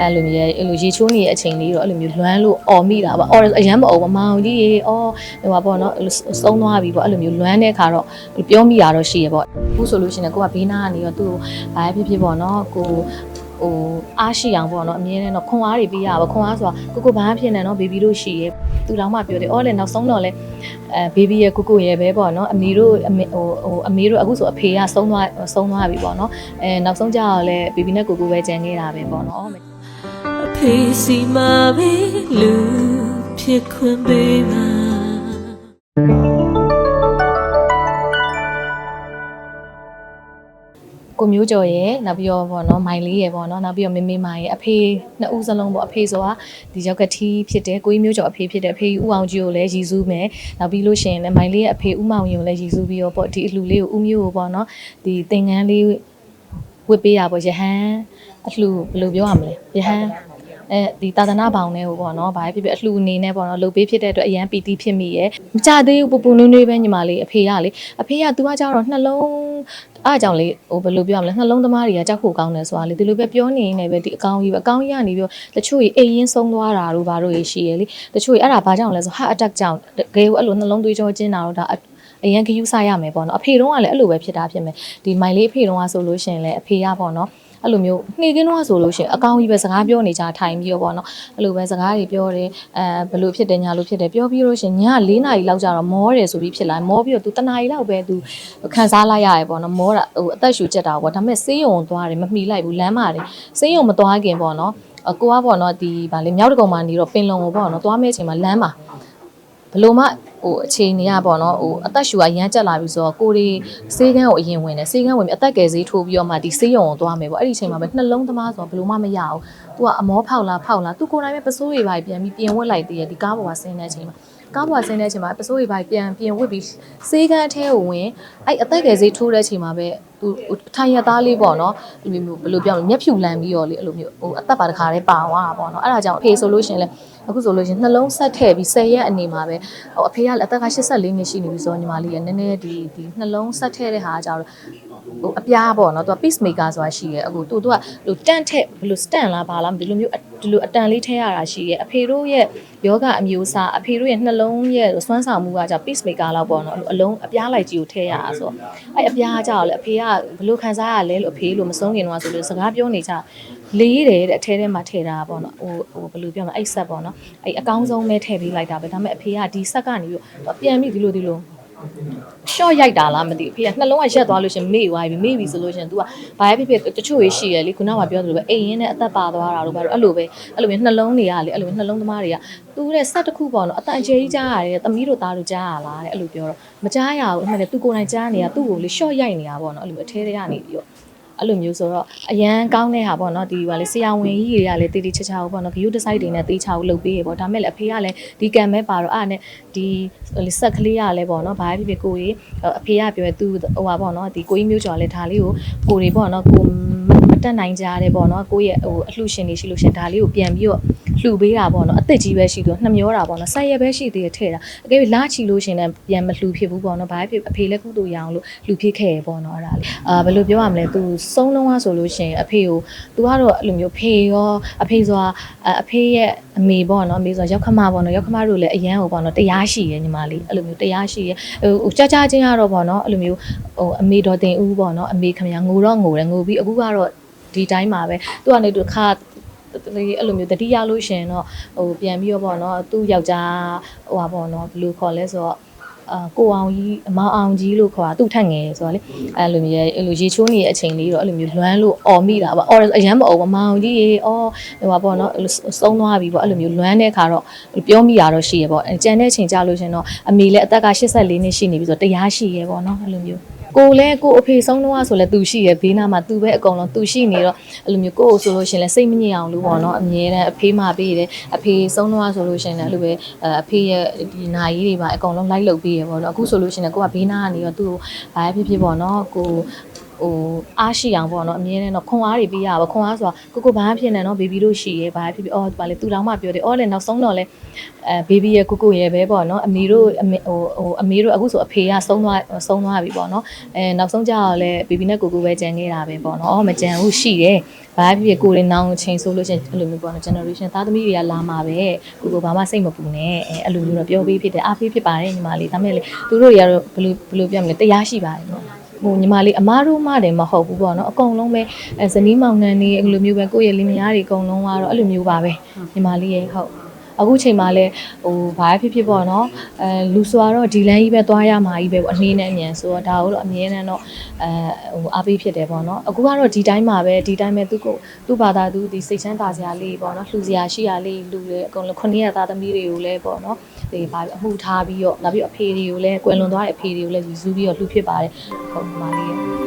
အဲ့လိုမျိုးအဲ့လိုရေချိုးနေတဲ့အချိန်လေးတော့အဲ့လိုမျိုးလွမ်းလို့អော်မိတာပါအော်အရမ်းမအော်ပါမောင်ကြီးရေအော်ဟိုပါပေါ့နော်အဲ့လိုဆုံးသွားပြီပေါ့အဲ့လိုမျိုးလွမ်းတဲ့ခါတော့ပြောမိတာတော့ရှိရပေါ့အခုဆိုလို့ရှိရင်ကိုကဘေးနားကနေရောသူ့ကိုဘာပဲဖြစ်ဖြစ်ပေါ့နော်ကိုဟိုအားရှိအောင်ပေါ့နော်အမြဲတမ်းတော့ခွန်အားတွေပေးရပါခွန်အားဆိုတာကိုကိုဘာဖြစ်နေနော်ဘေဘီတို့ရှိရဲသူတောင်မှပြောတယ်အော်လေနောက်ဆုံးတော့လေအဲဘေဘီရဲ့ကိုကိုရဲ့ပဲပေါ့နော်အမေတို့အမေဟိုဟိုအမေတို့အခုဆိုအဖေကဆုံးသွားဆုံးသွားပြီပေါ့နော်အဲနောက်ဆုံးကြတော့လေဘေဘီနဲ့ကိုကိုပဲကြံခဲ့တာပဲပေါ့နော်အ ဖေစီမာပဲလူဖြစ်ခွင့်ပေးပါကိုမျိုးကျော်ရဲ့နောက်ပြီးတော့ပေါ့နော်မိုင်လေးရဲ့ပေါ့နော်နောက်ပြီးတော့မေမေမာရဲ့အဖေနှစ်ဦးစလုံးပေါ့အဖေဆိုတာဒီရောက်ကတီးဖြစ်တယ်ကိုကြီးမျိုးကျော်အဖေဖြစ်တယ်အဖေဦးအောင်ကြီးကိုလည်းရည်စူးမယ်နောက်ပြီးလို့ရှိရင်လည်းမိုင်လေးရဲ့အဖေဦးမောင်ရင်ကိုလည်းရည်စူးပြီးတော့ပေါ့ဒီအလှလေးကိုဦးမျိုးကိုပေါ့နော်ဒီသင်္ကန်းလေးဝတ်ပေးတာပေါ့ရဟန်းအလှဘယ်လိုပြောရမလဲရဟန်း အဲဒီတာသနာဘောင်နဲ့ဟိုပေါ့နော်ဘာဖြစ်ဖြစ်အလှအနေနဲ့ပေါ့နော်လှုပ်ပေးဖြစ်တဲ့အတွက်အရန်ပီတိဖြစ်မိရဲ့မကြသေးဘူးပူပူနွေးနွေးပဲညီမလေးအဖေကလေအဖေကသူကကြတော့နှလုံးအားကြောင့်လေဟိုဘယ်လိုပြောရမလဲနှလုံးသမားတွေကကြောက်ဖို့ကောင်းတယ်ဆိုတာလေဒီလိုပဲပြောနေနေပဲဒီအကောင်ကြီးပဲအကောင်ကြီးကနေပြီးတော့တချို့ကြီးအိမ်ရင်းဆုံးသွားတာတို့ဘာတို့ရရှိရလေတချို့ကြီးအဲ့ဒါဘာကြောင့်လဲဆို heart attack ကြောင့်တကယ်ကိုအဲ့လိုနှလုံးသွေးကြောကျဉ်းတာတော့ဒါအရန်ကယူဆရမယ်ပေါ့နော်အဖေတုံးကလည်းအဲ့လိုပဲဖြစ်တာဖြစ်မယ်ဒီမိုင်လေးအဖေတုံးကဆိုလို့ရှိရင်လည်းအဖေရပေါ့နော် အဲ့လိုမျိုးနှေကင်းတော့ဆိုလို့ရှိရင်အကောင်ကြီးပဲစကားပြောနေကြထိုင်ပြီးတော့ပေါ့နော်အဲ့လိုပဲစကားတွေပြောတယ်အဲဘယ်လိုဖြစ်တယ်ညာလိုဖြစ်တယ်ပြောပြီးလို့ရှိရင်ည4နာရီလောက်ကြာတော့မောတယ်ဆိုပြီးဖြစ်လာမောပြီးတော့ तू တနာရီလောက်ပဲ तू ခံစားလိုက်ရတယ်ပေါ့နော်မောတာဟိုအသက်ရှူချက်တာပေါ့ဒါပေမဲ့ဆေးရုံသွားတယ်မမှီလိုက်ဘူးလမ်းမှာတယ်ဆေးရုံမသွားခင်ပေါ့နော်အကိုကပေါ့နော်ဒီဗာလေမြောက်တကုံမှာနေတော့ပင်လုံကိုပေါ့နော်သွားမဲ့အချိန်မှာလမ်းမှာဘ လို့မှဟိုအခြေအနေကပေါ့နော်ဟိုအသက်ရှူကရမ်းကြက်လာပြီဆိုတော့ကိုရီဆေးကန်းကိုအရင်ဝင်တယ်ဆေးကန်းဝင်ပြီးအသက်ကယ်ဆေးထိုးပြီးတော့မှဒီဆေးရုံကိုသွားမယ်ပေါ့အဲ့ဒီအချိန်မှာပဲနှလုံးသမားဆိုတော့ဘလို့မှမရဘူး။ तू ကအမောဖောက်လားဖောက်လား तू ကိုယ်တိုင်ပဲပစိုးတွေပါပြန်ပြီးပြင်ဝတ်လိုက်သေးတယ်ဒီကားပေါ်မှာဆင်းတဲ့အချိန်မှာ ကားပေါ်ဆင်းတဲ့အချိန်မှာပစိုးတွေပါပြန်ပြင်ဝတ်ပြီးဆေးကန်းအထဲကိုဝင်အဲ့အသက်ကယ်ဆေးထိုးတဲ့အချိန်မှာပဲသူထိုင်ရသားလေးပေါ့နော်ဒီလိုမျိုးဘယ်လိုပြောမလဲမျက်ဖြူလန်ပြီးတော့လေအဲ့လိုမျိုးဟိုအသက်ပါတခါတည်းပါသွားတာပေါ့နော်အဲ့ဒါကြောင့်အဖေဆိုလို့ရှရင်လဲအခုဆိုလို့ရှရင်နှလုံးဆက်ထည့်ပြီး10ရက်အနေမှာပဲဟိုအဖေကလည်းအသက်က84နှစ်ရှိနေပြီဆိုတော့ညီမလေးကနည်းနည်းဒီဒီနှလုံးဆက်ထည့်တဲ့ဟာကကြောင့် ဟိုအပြားပေါ့နော်သူက peace maker ဆိုတာရှိရဲအခုသူသူကဟိုတန့်ထက်ဘယ်လို stand လားဘာလားဒီလိုမျိုးဒီလိုအတန်လေးထည့်ရတာရှိရဲအဖေတို့ရဲ့ယောဂအမျိုးအစားအဖေတို့ရဲ့နှလုံးရဲ့စွမ်းဆောင်မှုကကြောင့် peace maker လောက်ပေါ့နော်အလုံးအပြားလိုက်ကြီးကိုထည့်ရတာဆိုတော့အဲ့အပြားကြောင့်လေအဖေကဘယ်လိုခံစားရလဲလို့အဖေလို့မဆုံးခင်တော့ဆိုလို့စကားပြောနေကြလေးတယ်တဲ့အထဲထဲမှာထည့်တာပေါ့နော်ဟိုဟိုဘယ်လိုပြောမလဲအဲ့ဆက်ပေါ့နော်အဲ့အကောင်းဆုံးပဲထည့်ပေးလိုက်တာပဲဒါပေမဲ့အဖေကဒီဆက်ကနေပြီးတော့ပြန်ပြီးဒီလိုဒီလို ရှော့ရိုက်တာလားမသိဘူးဖေကနှလုံးကရက်သွားလို့ရှင်မေ့သွားပြီမေ့ပြီဆိုလို့ရှင် तू ကဘာပဲဖြစ်ဖြစ်တချို့ရေးရှိရလေခုနကပြောသလိုပဲအိမ်ရင်းနဲ့အသက်ပါသွားတာတို့ဘာလို့အဲ့လိုပဲအဲ့လိုမျိုးနှလုံးတွေကလေအဲ့လိုမျိုးနှလုံးသမားတွေကသူတဲ့ဆက်တစ်ခုပေါ့နော်အတန်အကျယ်ကြီးကြားရတယ်သမီးတို့သားတို့ကြားရလားတဲ့အဲ့လိုပြောတော့မကြားရဘူးအမှန်တည်း तू ကိုယ်တိုင်ကြားနေတာသူ့ကိုလေရှော့ရိုက်နေတာပေါ့နော်အဲ့လိုမျိုးအထဲထဲကနေပြီးတော့ အဲ့လိုမျိုးဆိုတော့အရန်ကောင်းတဲ့ဟာပေါ့နော်ဒီပါလေဆရာဝန်ကြီးတွေကလည်းတေးတေးချာချာပေါ့နော်ဂယုတစိုက်တွေနဲ့တေးချာကိုလုပ်ပေးရပေါ့ဒါမဲ့လည်းအဖေကလည်းဒီကံပဲပါတော့အဲ့ဒါနဲ့ဒီဆက်ကလေးကလည်းပေါ့နော်ဘာဖြစ်ဖြစ်ကိုကြီးအဖေကပြောသူဟိုပါပေါ့နော်ဒီကိုကြီးမျိုးကျော်လည်းဒါလေးကိုကိုတွေပေါ့နော်ကိုမတက်နိုင်ကြတယ်ပေါ့နော်ကိုရဲ့ဟိုအလှရှင်တွေရှိလို့ရှင်ဒါလေးကိုပြန်ပြီးတော့ လှူပေးတာပေါ့နော်အသက်ကြီးပဲရှိသူနှမျောတာပေါ့နော်ဆက်ရက်ပဲရှိသေးတယ်ထဲ့တာအကယ်၍လာချီလို့ရှင်လည်းပြန်မလှူဖြစ်ဘူးပေါ့နော်ဘာဖြစ်အဖေလည်းကုသိုလ်ရအောင်လို့လှူဖြစ်ခဲ့ရပေါ့နော်အဲ့ဒါလေးအာဘယ်လိုပြောရမလဲသူဆုံးလုံးသွားဆိုလို့ရှင်အဖေကိုသူကတော့အဲ့လိုမျိုးဖေရောအဖေဆိုတာအဖေရဲ့အမေပေါ့နော်အမေဆိုတာရောက်ခမပေါ့နော်ရောက်ခမတို့လည်းအရန်ဟိုပေါ့နော်တရားရှိရဲ့ညီမလေးအဲ့လိုမျိုးတရားရှိရဲ့ဟိုကြာကြာချင်းကတော့ပေါ့နော်အဲ့လိုမျိုးဟိုအမေတော်တင်ဦးပေါ့နော်အမေခမရငိုတော့ငိုတယ်ငိုပြီးအခုကတော့ဒီတိုင်းမှာပဲသူကနေသူခါ လေအဲ့လိုမျိုးတတိယလို့ရှင်တော့ဟိုပြန်ပြီးတော့ပေါ့နော်သူ့ယောက်ျားဟိုပါပေါ့နော်ဘယ်လိုခေါ်လဲဆိုတော့အာကိုအောင်ကြီးအမောင်အောင်ကြီးလို့ခေါ်တာသူ့ထက်ငယ်ဆိုတော့လေအဲ့လိုမျိုးအဲ့လိုရေချိုးနေတဲ့အချိန်လေးတော့အဲ့လိုမျိုးလွမ်းလို့អော်မိတာပါအော်အရမ်းမအော်ပါမောင်ကြီးရေအော်ဟိုပါပေါ့နော်ဆုံးသွားပြီပေါ့အဲ့လိုမျိုးလွမ်းတဲ့ခါတော့ပြောမိတာတော့ရှိရပေါ့ကြံတဲ့အချိန်ကြာလို့ရှင်တော့အမေလည်းအသက်က84နှစ်ရှိနေပြီဆိုတော့တရားရှိရပေါ့နော်အဲ့လိုမျိုး ကိုလည်းကိုအဖေဆုံးတော့ဆိုလဲသူရှိရဘေးနားမှာသူပဲအကုန်လုံးသူရှိနေတော့အဲ့လိုမျိုးကိုကိုဆိုလို့ရှင်လဲစိတ်မညစ်အောင်လို့ပေါ့နော်အမြဲတမ်းအဖေမှပေးတယ်အဖေဆုံးတော့ဆိုလို့ရှင်လည်းအဲ့လိုပဲအဖေရဲ့ဒီနာကြီးတွေပါအကုန်လုံးလိုက်လုပ်ပေးရပေါ့နော်အခုဆိုလို့ရှင်လည်းကိုကဘေးနားကနေတော့သူ့ကိုဘာဖြစ်ဖြစ်ပေါ့နော်ကို ဟိုအားရှိအောင်ပေါ့နော်အမြဲတမ်းတော့ခွန်အားတွေပေးရပါခွန်အားဆိုတာကိုကိုဘာဖြစ်နေနော်ဘေဘီတို့ရှိရဲဘာဖြစ်ဖြစ်အော်ဘာလဲသူတောင်မှပြောတယ်အော်လေနောက်ဆုံးတော့လဲအဲဘေဘီရဲ့ကိုကိုရဲ့ပဲပေါ့နော်အမေတို့အမေဟိုဟိုအမေတို့အခုဆိုအဖေကဆုံးသွားဆုံးသွားပြီပေါ့နော်အဲနောက်ဆုံးကြတော့လဲဘေဘီနဲ့ကိုကိုပဲကြံနေတာပဲပေါ့နော်အော်မကြံဘူးရှိတယ်ဘာဖြစ်ဖြစ်ကိုရင်နောင်ချိန်ဆိုလို့ရှိရင်အဲ့လိုမျိုးပေါ့နော် generation သားသမီးတွေကလာမှာပဲကိုကိုဘာမှစိတ်မပူနဲ့အဲအဲ့လိုမျိုးတော့ပြောပေးဖြစ်တယ်အားပေးဖြစ်ပါတယ်ညီမလေးဒါမဲ့လေသူတို့တွေကတော့ဘယ်လိုဘယ်လိုပြောမလဲတရားရှိပါတယ်နော် ဟိုညီမလေးအမားတို့မှတယ်မဟုတ်ဘူးပေါ့နော်အကုန်လုံးပဲအဲဇနီးမောင်နှံနေအဲ့လိုမျိုးပဲကိုယ့်ရဲ့လင်မယားတွေအကုန်လုံးကတော့အဲ့လိုမျိုးပါပဲညီမလေးရဲ့ဟုတ်အခုချိန်မှာလဲဟိုဘာဖြစ်ဖြစ်ပေါ့နော်အဲလူဆိုတော့ဒီလမ်းကြီးပဲသွားရမှာကြီးပဲပေါ့အနည်းနဲ့အမြန်ဆိုတော့ဒါကိုတော့အမြဲတမ်းတော့အဲဟိုအားပေးဖြစ်တယ်ပေါ့နော်အခုကတော့ဒီတိုင်းမှာပဲဒီတိုင်းပဲသူကိုသူ့ဘာသာသူဒီစိတ်ချမ်းသာစရာလေးပေါ့နော်လှူစရာရှိရာလေးလူလေအကုန်လုံးခုနှစ်ရက်သားသမီးတွေကိုလည်းပေါ့နော် ဒီဘာအမှုထားပြီးတော့နောက်ပြီးအဖေတွေကိုလည်းကွယ်လွန်သွားတဲ့အဖေတွေကိုလည်းယူဆပြီးတော့လှူဖြစ်ပါတယ်ဟုတ်ပါလေးရဲ့